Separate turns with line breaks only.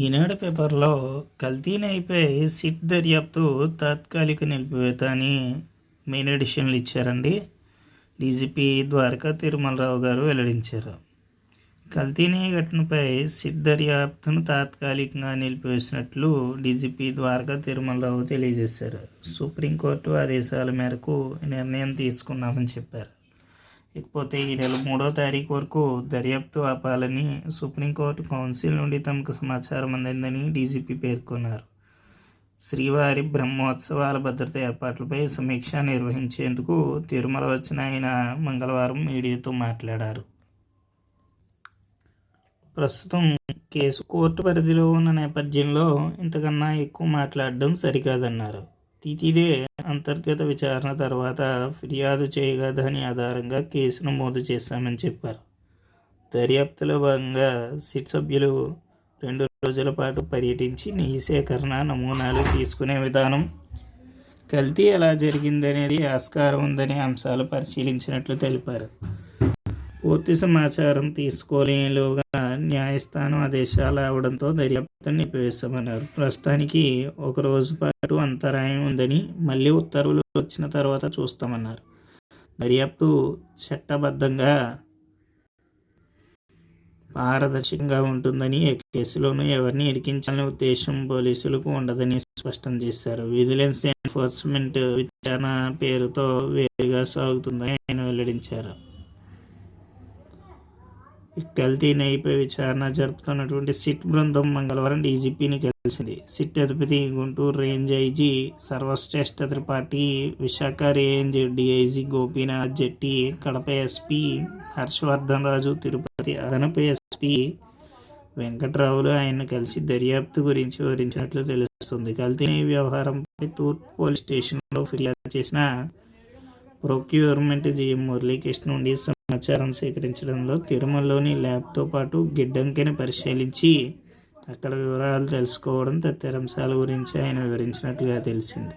ఈనాడు పేపర్లో కల్తీ నైపై సిట్ దర్యాప్తు తాత్కాలిక నిలిపివేత అని మెయిన్ ఎడిషన్లు ఇచ్చారండి. డీజీపీ ద్వారకా తిరుమలరావు గారు వెల్లడించారు. కల్తీనే ఘటనపై సిట్ దర్యాప్తును తాత్కాలికంగా నిలిపివేసినట్లు డీజీపీ ద్వారకా తిరుమలరావు తెలియజేశారు. సుప్రీంకోర్టు ఆదేశాల మేరకు నిర్ణయం తీసుకున్నామని చెప్పారు. ఇకపోతే ఈ నెల మూడో తారీఖు వరకు దర్యాప్తు ఆపాలని సుప్రీంకోర్టు కౌన్సిల్ నుండి తమకు సమాచారం అందిందని డీజీపీ పేర్కొన్నారు. శ్రీవారి బ్రహ్మోత్సవాల భద్రత ఏర్పాట్లపై సమీక్ష నిర్వహించేందుకు తిరుమల వచ్చిన ఆయన మంగళవారం మీడియాతో మాట్లాడారు. ప్రస్తుతం కేసు కోర్టు పరిధిలో ఉన్న నేపథ్యంలో ఇంతకన్నా ఎక్కువ మాట్లాడడం సరికాదన్నారు. తితిదే అంతర్గత విచారణ తర్వాత ఫిర్యాదు చేయగా దాని ఆధారంగా కేసు నమోదు చేశామని చెప్పారు. దర్యాప్తులో భాగంగా సిట్ సభ్యులు రెండు రోజుల పాటు పర్యటించి నెయ్యి సేకరణ నమూనాలు తీసుకునే విధానం కల్తీ ఎలా జరిగిందనేది ఆస్కారం ఉందనే అంశాలు పరిశీలించినట్లు తెలిపారు. పూర్తి సమాచారం తీసుకోలేలోగా న్యాయస్థానం ఆదేశాలు అవడంతో దర్యాప్తును నిలిపివేశామన్నారు ప్రస్తుతానికి ఒక రోజు పాటు అంతరాయం ఉందని మళ్ళీ ఉత్తర్వులు వచ్చిన తర్వాత చూస్తామన్నారు. దర్యాప్తు చట్టబద్ధంగా పారదర్శకంగా ఉంటుందని ఏ కేసులోనూ ఎవరిని ఇరికించాలనే ఉద్దేశం పోలీసులకు ఉండదని స్పష్టం చేశారు. విజిలెన్స్ ఎన్ఫోర్స్మెంట్ విచారణ పేరుతో వేరుగా సాగుతుందని ఆయన వెల్లడించారు. కల్తీ నైపై విచారణ జరుపుతున్నటువంటి సిట్ బృందం మంగళవారం డీజీపీని కలిసింది సిట్ అధిపతి Guntur range IG Sarvashreshtha Tripathi Visakha range DIG Gopinath Jetti Kadapa SP Harshavardhan Raju Tirupati అదనపు ఎస్పీ వెంకట్రావులు ఆయన కలిసి దర్యాప్తు గురించి వివరించినట్లు తెలుస్తుంది. కల్తీ వ్యవహారంపై తూర్పు పోలీస్ స్టేషన్లో ఫిర్యాదు చేసిన ప్రొక్యూర్మెంట్ జీఎం మురళీకృష్ణ నుండి సమాచారం సేకరించడంలో తిరుమలలోని ల్యాబ్తో పాటు గిడ్డంకిని పరిశీలించి అక్కడ వివరాలు తెలుసుకోవడం తదితర అంశాల గురించి ఆయన వివరించినట్లుగా తెలిసింది.